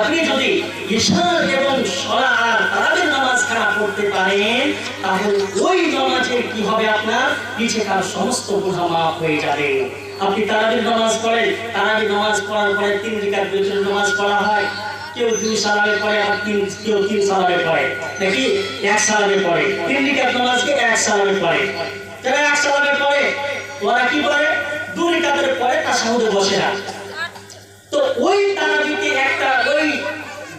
আপনি যদি ঈশান এবং সলা আর তারাবির নামাজ খারাপ করতে পারেন, তাহলে ওই নামাজের কি হবে আপনার? পিছেকার সমস্ত গুণা মাফ হয়ে যাবে। আপনি তারাবির নামাজ পড়েন তারাবির নামাজ পড়ার পরে তিন রিকাত বিতর নামাজ পড়া হয়। কেউ দুই সালামে পড়ে, আবার তিন, কেউ তিন সালামে পড়ে। নাকি? এক সালামে পড়ে। তিন রিকাত নামাজকে এক সালামে পড়ে। যারা এক সালামে পড়ে, ওরা কি করে দুই রিকাতের পরে তার সামনে বসে না। ওই তারাবিতে একটা ওই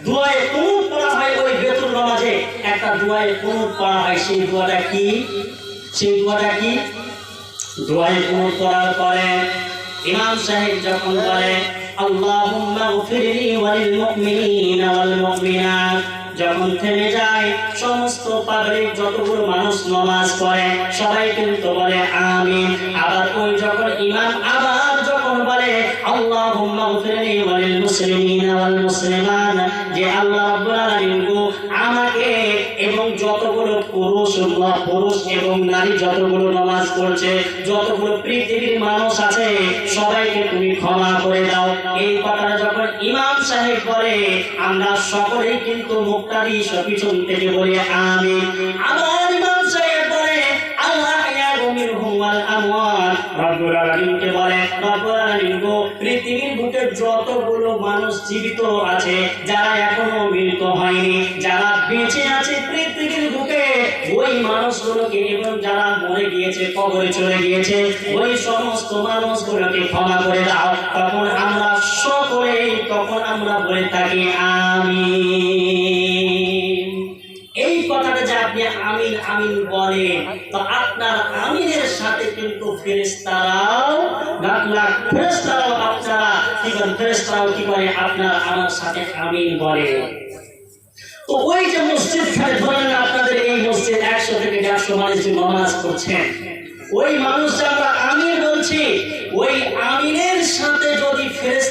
দোয়ায় কুনুত পড়া হয়, ওই বেতুল নামাজে একটা দোয়ায় কুনুত পড়া হয়, সেই দোয়াটা কি? সেই দোয়াটা কি? দোয়ায় কুনুত পড়ার পরে ইমাম সাহেব যখন বলে, আল্লাহুম্মা গফিরলি ওয়ালিল মুমিনিনা ওয়াল মুমিনাত, যখন থেমে যায়, সমস্ত পাবলিক যতগুলো মানুষ নামাজ পড়ে, সবাই কিন্তু বলে, আমিন। আবার ওই যখন ইমাম আবার গফিরলি ওয়ালিল মুসলিমিনা ওয়াল মুসলিমাত যে আল্লাহ রাব্বুল আলামিন আমাকে এবং যতগুলো পুরুষ পুরুষ এবং নারী যতগুলো নামাজ পড়ছে, যতগুলো পৃথিবীর মানুষ আছে, সবাইকে তুমি ক্ষমা করে দাও। এই কথাটা যখন ইমাম সাহেব বলে, আমরা সকলেই কিন্তু মুক্তারি পিছন থেকে বলি আমি আবার ইমাম সাহেব বলে, আল্লাহ মিনহুম ওয়াল আমওয়াত। রব্বুল আলামিনকে পৃথিবীর বুকে যতগুলো মানুষ জীবিত আছে, যারা এখনও মৃত হয়নি, যারা বেঁচে আছে পৃথিবীর বুকে, ওই মানুষগুলোকে এবং যারা মরে গিয়েছে, কবরে চলে গিয়েছে, ওই সমস্ত মানুষগুলোকে ক্ষমা করে দাও। তখন আমরা সকলেই, তখন আমরা বলে থাকি, আমিন। এই কথাটা যে আপনি আমিন আমিন বলেন, তো আপনার আমিনের সাথে কিন্তু ফেরেস্তারাও লাখ লাখ ফেরেস্তারাও কি ফেরেস্তারাও কি করে? আপনার আমার সাথে আমিন বলে। তো ওই যে মসজিদ খানে ধরেন আপনাদের এই মসজিদ একশো থেকে দেড়শো মানুষ নমাজ করছেন ওই মানুষ আমরা আমিন বলছি। ওই আমিনের সাথে যদি ফেরেস্তা